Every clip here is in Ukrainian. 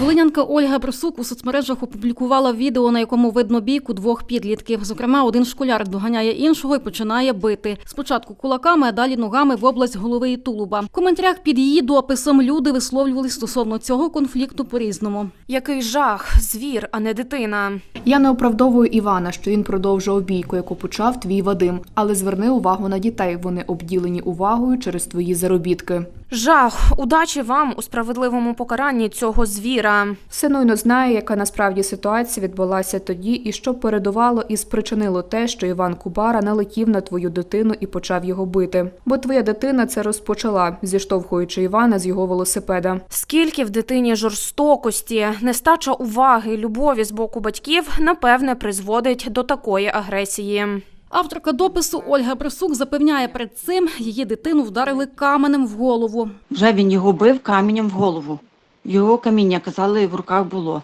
Волинянка Ольга Брусук у соцмережах опублікувала відео, на якому видно бійку двох підлітків. Зокрема, один школяр доганяє іншого і починає бити. Спочатку кулаками, а далі ногами в область голови і тулуба. В коментарях під її дописом люди висловлювали стосовно цього конфлікту по-різному. Який жах, звір, а не дитина. Я не оправдовую Івана, що він продовжував бійку, яку почав твій Вадим. Але зверни увагу на дітей. Вони обділені увагою через твої заробітки. Жах, удачі вам у справедливому покаранні цього звіра. Синойно знає, яка насправді ситуація відбулася тоді, і що передувало і спричинило те, що Іван Кубара налетів на твою дитину і почав його бити. Бо твоя дитина це розпочала, зіштовхуючи Івана з його велосипеда. Скільки в дитині жорстокості, нестача уваги, любові з боку батьків, напевне, призводить до такої агресії. Авторка допису Ольга Брусук запевняє перед цим, її дитину вдарили каменем в голову. Вже він його бив каменем в голову. Його каміння, казали, в руках було.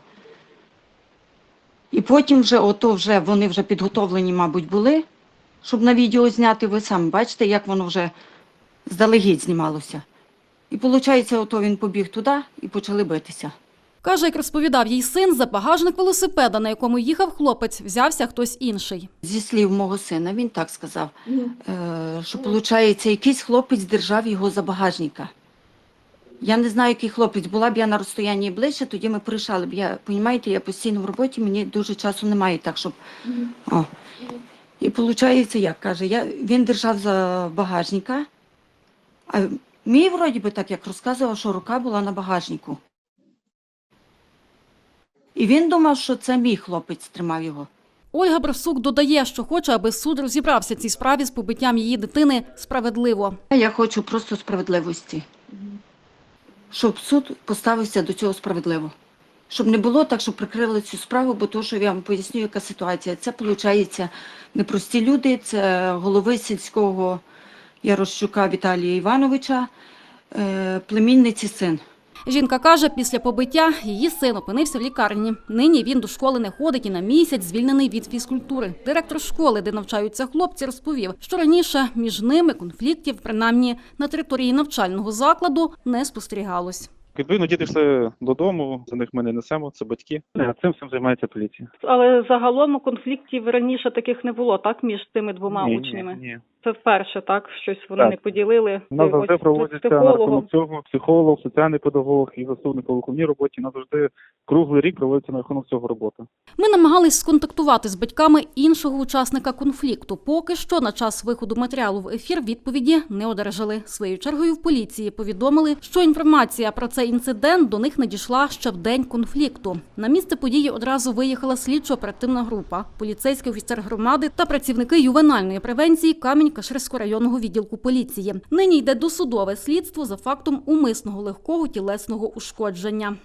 І потім вже, ото вже вони вже підготовлені, мабуть, були, щоб на відео зняти. Ви самі бачите, як воно вже здалегідь знімалося. І виходить, ото він побіг туди і почали битися. Каже, як розповідав їй син, за багажник велосипеда, на якому їхав хлопець, взявся хтось інший. Зі слів мого сина, він так сказав, е, що виходить, якийсь хлопець держав його за багажника. Я не знаю, який хлопець. Була б я на розстоянні ближче, тоді ми порішали б. Я, розумієте, я постійно в роботі, мені дуже часу немає так, щоб. О. І виходить, як каже, я, він держав за багажника, а мій вроді би так як розказував, що рука була на багажнику. І він думав, що це мій хлопець тримав його. Ольга Брусук додає, що хоче, аби суд розібрався в цій справі з побиттям її дитини справедливо. Я хочу просто справедливості. Щоб суд поставився до цього справедливо. Щоб не було так, що прикрили цю справу, бо то, що я вам поясню, яка ситуація. Це, виходить, непрості люди, це голови сільського Ярощука Віталія Івановича, е, племінниці син. Жінка каже, після побиття її син опинився в лікарні. Нині він до школи не ходить і на місяць звільнений від фізкультури. Директор школи, де навчаються хлопці, розповів, що раніше між ними конфліктів, принаймні на території навчального закладу, не спостерігалось. Відповідно, діти йшли додому, за них ми не несемо, це батьки. Е, Цим всім займається поліція. Але загалом конфліктів раніше таких не було, так, між цими двома ні, учнями. Ні, ні. Це вперше, так? Щось вони Так. не поділили. У нас завжди проводяться на рахунок цього психолог, соціальний педагог і заступник по виховній роботі. У нас завжди круглий рік проводиться на рахунок цього робота. Ми намагались сконтактувати з батьками іншого учасника конфлікту. Поки що на час виходу матеріалу в ефір відповіді не одержали. Своєю чергою в поліції повідомили, що інформація про цей інцидент до них надійшла ще в день конфлікту. На місце події одразу виїхала слідчо-оперативна група, поліцейський офіцер громади та працівники ювенальної превенції Камінь-Каширського районного відділку поліції. Нині йде досудове слідство за фактом умисного легкого тілесного ушкодження.